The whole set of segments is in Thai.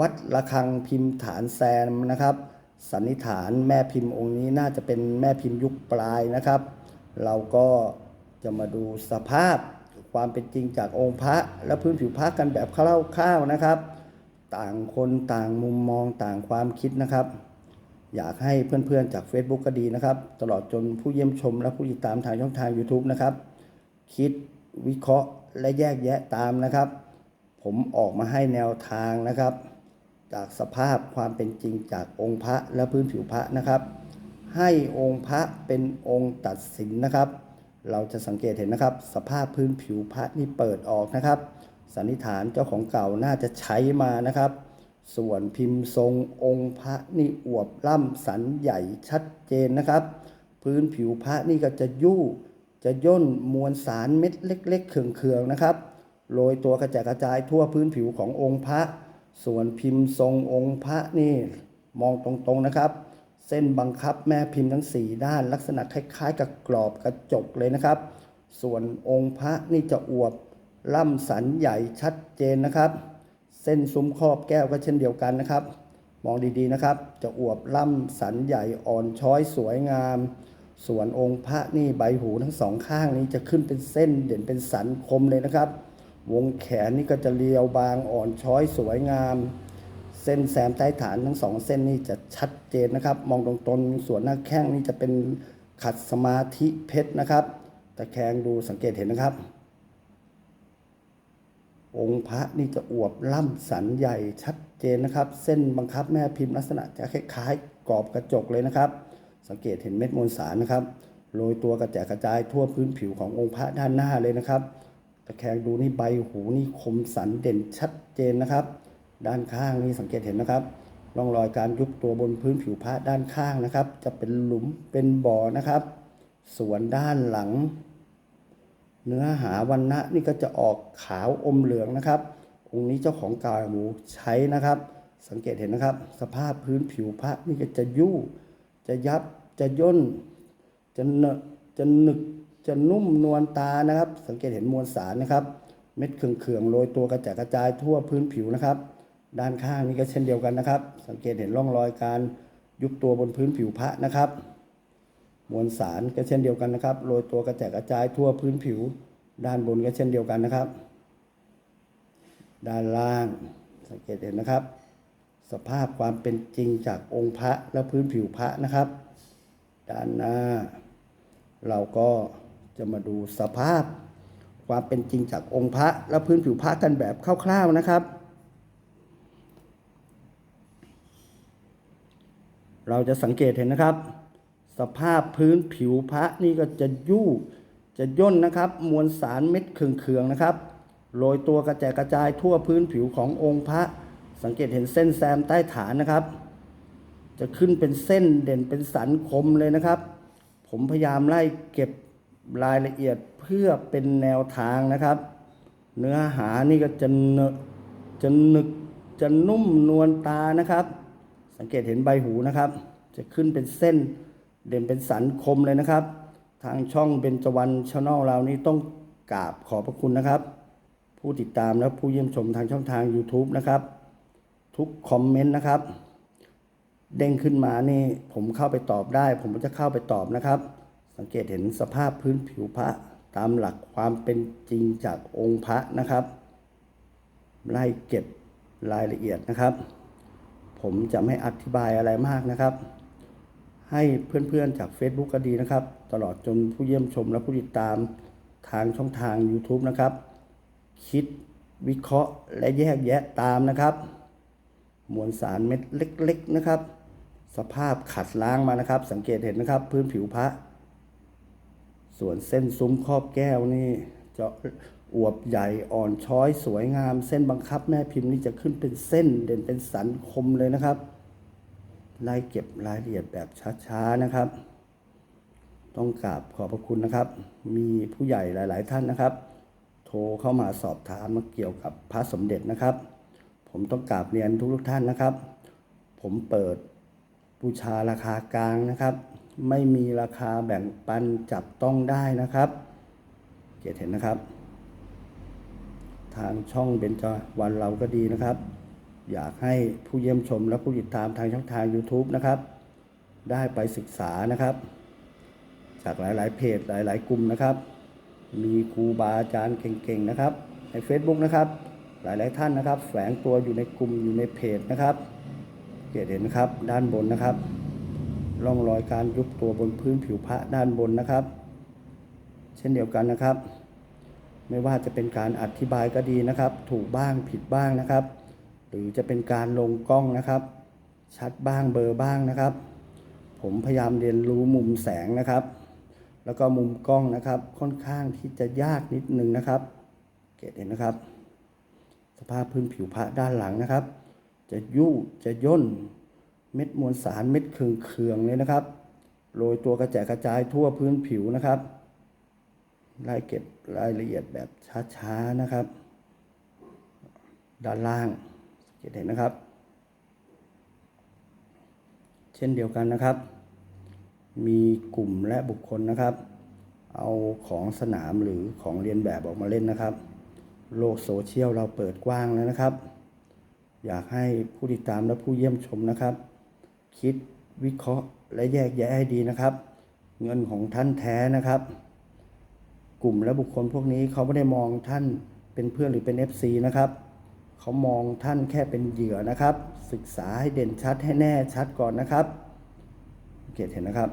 วัดระฆังพิมพ์ฐานแซมนะครับ สันนิษฐานแม่พิมพ์องค์นี้น่าจะเป็นแม่พิมพ์ยุคปลายนะครับ เราก็จะมาดูสภาพความเป็นจริงจากองค์พระและพื้นผิวพระกันแบบคร่าวๆนะครับ ต่างคนต่างมุมมองต่างความคิดนะครับ อยากให้เพื่อนๆจาก Facebook ก็ดีนะครับ ตลอดจนผู้เยี่ยมชมและผู้ติดตามทางช่องทาง YouTube นะครับ คิดวิเคราะห์และแยกแยะตามนะครับ ผมออกมาให้แนวทางนะครับ จากสภาพความเป็นจริงจากองค์พระและพื้นผิวพระนะครับ ให้องค์พระเป็นองค์ตัดสินนะครับ เราจะสังเกตเห็นนะครับ สภาพพื้นผิวพระนี่เปิดออกนะครับ สันนิษฐานเจ้าของเก่าน่าจะใช้มานะครับ ส่วนพิมพ์ทรงองค์พระนี่อวบล่ำสันใหญ่ชัดเจนนะครับ พื้นผิวพระนี่ก็จะยู่จะย่นมวลสารเม็ดเล็ก ๆ เคืองๆนะครับโรยตัวกระจายกระจายทั่วพื้นผิวขององค์พระ ส่วนพิมพ์ทรงองค์พระนี่มองตรงๆนะครับ เส้นบังคับแม่พิมพ์ทั้ง 4 ด้านลักษณะคล้ายๆ กับกรอบกระจกเลยนะครับ ส่วนองค์พระนี่จะอวบล่ำสันใหญ่ชัดเจนนะครับ เส้นซุ้มครอบแก้วก็เช่นเดียวกันนะครับ มองดีๆนะครับ จะอวบล่ำสันใหญ่อ่อนช้อยสวยงาม ส่วนองค์พระนี่ใบหูทั้งสองข้างนี้จะขึ้นเป็นเส้นเด่นเป็นสันคมเลยนะครับ วงแขนนี่ก็จะเรียวบางอ่อนช้อยสวยงาม เส้นแซมใต้ฐานทั้งสองเส้นนี่จะชัดเจนนะครับ มองตรงๆส่วนหน้าแข้งนี่จะเป็นขัดสมาธิเพชรนะครับตะแคงดูสังเกตเห็นนะครับ องค์พระนี่จะอวบล่ำสันใหญ่ชัดเจนนะครับ เส้นบังคับแม่พิมพ์ลักษณะจะคล้ายๆกรอบกระจกเลยนะครับ สังเกตเห็นเม็ดมวลสารนะครับโรยตัวกระจายกระจายทั่วพื้นผิวขององค์พระด้านหน้าเลยนะครับ ตะแคงดูนี่ใบหูนี่คมสันเด่นชัดเจนนะครับ ด้านข้างนี่สังเกตเห็นนะครับร่องรอยการยุบตัวบนพื้นผิวพระด้านข้างนะครับ จะเป็นหลุมเป็นบ่อนะครับ ส่วนด้านหลัง เนื้อหาวันนะนี่ก็จะออกขาวอมเหลืองนะครับองค์นี้เจ้าของกายหมูใช้นะครับ สังเกตเห็นนะครับ สภาพพื้นผิวพระนี่ก็จะยู่ จะยับจะย่นจะเนจะหนึก จะนุ่มนวลตานะครับ สังเกตเห็นมวลสารนะครับ เม็ดเขื่องๆโรยตัวกระจายกระจายทั่วพื้นผิวนะครับ ด้านข้างนี้ก็เช่นเดียวกันนะครับ สังเกตเห็นร่องรอยการยุบตัวบนพื้นผิวพระนะครับ มวลสารก็เช่นเดียวกันนะครับโรยตัวกระจายกระจายทั่วพื้นผิว ด้านบนก็เช่นเดียวกันนะครับ ด้านล่างสังเกตเห็นนะครับ สภาพความเป็นจริงจากองค์พระและพื้นผิวพระนะครับ ด้านหน้า เราก็ จะมาดูสภาพ ความเป็นจริงจากองค์พระและพื้นผิวพระกันแบบคร่าวๆนะครับ เราจะสังเกตเห็นนะครับ สภาพพื้นผิวพระนี่ก็จะยู่จะย่นนะครับ มวลสารเม็ดเคืองๆนะครับโรยตัวกระจายกระจายทั่วพื้นผิวขององค์พระ สังเกตเห็นเส้นแซมใต้ฐานนะครับ จะขึ้นเป็นเส้นเด่นเป็นสันคมเลยนะครับ ผมพยายามไล่เก็บ รายละเอียดเพื่อเป็นแนวทางนะครับ เนื้อหานี่ก็จะเนะจะหนึกจะนุ่มนวลตานะครับ สังเกตเห็นใบหูนะครับ จะขึ้นเป็นเส้นเด่นเป็นสันคมเลยนะครับ ทางช่องเบญจวรรณชาแนลเรานี่ต้องกราบขอบพระคุณนะครับ ผู้ติดตามและผู้เยี่ยมชมทางช่องทาง YouTube นะครับ ทุกคอมเมนต์นะครับ เด้งขึ้นมานี่ผมเข้าไปตอบได้ ผมก็จะเข้าไปตอบนะครับ สังเกตเห็นสภาพพื้นผิวพระตามหลักความเป็นจริงจากองค์พระนะครับไล่เก็บรายละเอียดนะครับ ผมจะไม่อธิบายอะไรมากนะครับ ให้เพื่อนๆจาก Facebook ก็ดีนะครับ ตลอดจนผู้เยี่ยมชมและผู้ติดตามทางช่องทาง YouTube นะครับ คิดวิเคราะห์และแยกแยะตามนะครับ มวลสารเม็ดเล็ก ๆนะครับ สภาพขัดล้างมานะครับ สังเกตเห็นนะครับ พื้นผิวพระ ส่วนเส้นซุ้มครอบแก้วนี่จะอวบใหญ่อ่อนช้อยสวยงาม เส้นบังคับแม่พิมพ์นี่จะขึ้นเป็นเส้นเด่นเป็นสันคมเลยนะครับไล่เก็บรายละเอียดแบบช้าๆนะครับ ต้องกราบขอบพระคุณนะครับ มีผู้ใหญ่หลาย ๆ ท่านนะครับ โทรเข้ามาสอบถามมาเกี่ยวกับพระสมเด็จนะครับ ผมต้องกราบเรียนทุกๆท่านนะครับ ผมเปิดบูชาราคากลางนะครับ ไม่มีราคาแบ่งปันจับต้องได้นะครับ เกียรติเห็นนะครับ ทางช่องเบญจวันเราก็ดีนะครับ อยากให้ผู้เยี่ยมชมและผู้ติดตามทางช่องทาง YouTube นะครับ ได้ไปศึกษานะครับ จากหลาย ๆ เพจหลาย ๆ กลุ่มนะครับ มีครูบาอาจารย์เก่ง ๆ นะครับ ใน Facebook นะครับ หลาย ๆ ท่านนะครับ แฝงตัวอยู่ในกลุ่มอยู่ในเพจนะครับ เกียรติเห็นนะครับ ด้านบนนะครับ ร่องรอยการยุบตัวบนพื้นผิวพระด้านบนนะครับ เช่นเดียวกันนะครับ ไม่ว่าจะเป็นการอธิบายก็ดีนะครับ ถูกบ้างผิดบ้างนะครับ หรือจะเป็นการลงกล้องนะครับ ชัดบ้างเบลอบ้างนะครับ ผมพยายามเรียนรู้มุมแสงนะครับ แล้วก็มุมกล้องนะครับ ค่อนข้างที่จะยากนิดนึงนะครับ เกตเห็นนะครับ สภาพพื้นผิวพระด้านหลังนะครับ จะยุ่จะย่น เม็ดมวลสารเม็ดเคืองๆเลยนะครับ โรยตัวกระแจกกระจายทั่วพื้นผิวนะครับไล่เก็บรายละเอียดแบบช้าๆนะครับ ด้านล่างสังเกตเห็นนะครับ เช่นเดียวกันนะครับ มีกลุ่มและบุคคลนะครับ เอาของสนามหรือของเรียนแบบออกมาเล่นนะครับ โลกโซเชียลเราเปิดกว้างแล้วนะครับ อยากให้ผู้ติดตามและผู้เยี่ยมชมนะครับ คิดวิเคราะห์และแยกแยะให้ดีนะครับ เงินของท่านแท้นะครับ กลุ่มและบุคคลพวกนี้เขาไม่ได้มองท่านเป็นเพื่อนหรือเป็น FC นะครับเขามองท่านแค่เป็นเหยื่อนะครับ ศึกษาให้เด่นชัดให้แน่ชัดก่อนนะครับเกตเห็นนะครับ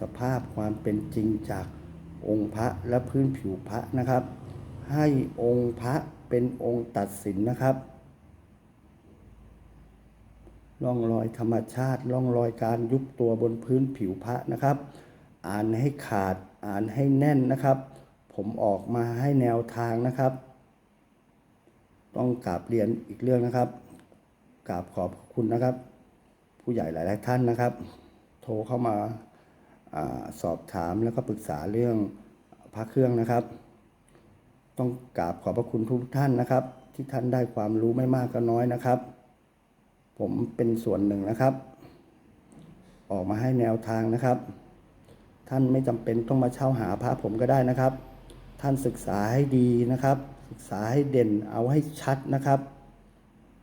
สภาพความเป็นจริงจากองค์พระและพื้นผิวพระนะครับ ให้องค์พระเป็นองค์ตัดสินนะครับ ร่องรอยธรรมชาติร่องรอยการยุบตัวบนพื้นผิวพระนะครับ อ่านให้ขาดอ่านให้แน่นนะครับ ผมออกมาให้แนวทางนะครับ ต้องกราบเรียนอีกเรื่องนะครับกราบขอบคุณนะครับ ผู้ใหญ่หลายๆท่านนะครับ โทรเข้ามาอาสอบถามแล้วก็ปรึกษาเรื่องพระเครื่องนะครับ ต้องกราบขอบพระคุณทุกท่านนะครับ ที่ท่านได้ความรู้ไม่มากก็น้อยนะครับ ผมเป็นส่วนหนึ่งนะครับ ออกมาให้แนวทางนะครับ ท่านไม่จำเป็นต้องมาเช่าหาพระผมก็ได้นะครับ ท่านศึกษาให้ดีนะครับ ศึกษาให้เด่นเอาให้ชัดนะครับ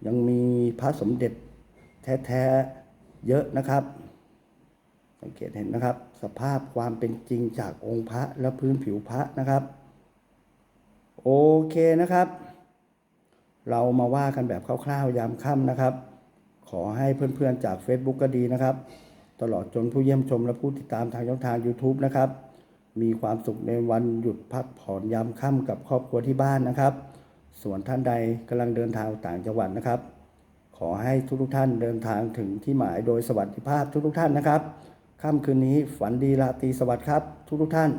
ยังมีพระสมเด็จแท้ๆเยอะนะครับสังเกตเห็นนะครับ สภาพความเป็นจริงจากองค์พระและพื้นผิวพระนะครับ โอเคนะครับ เรามาว่ากันแบบคร่าวๆยามค่ำนะครับ อให้เพื่อนๆจาก Facebook ก็ดีนะครับ ตลอดจนผู้เยี่ยมชมและผู้ติดตามทางช่องทาง YouTube นะครับ มีความสุขในวันหยุดพักผ่อนยามค่ำกับครอบครัวที่บ้านนะครับ ส่วนท่านใดกำลังเดินทางต่างจังหวัดนะครับ ขอให้ทุกๆท่านเดินทางถึงที่หมายโดยสวัสดิภาพทุกๆท่านนะครับค่ำคืนนี้ฝันดีราตรีสวัสดิ์ครับ ทุกๆท่าน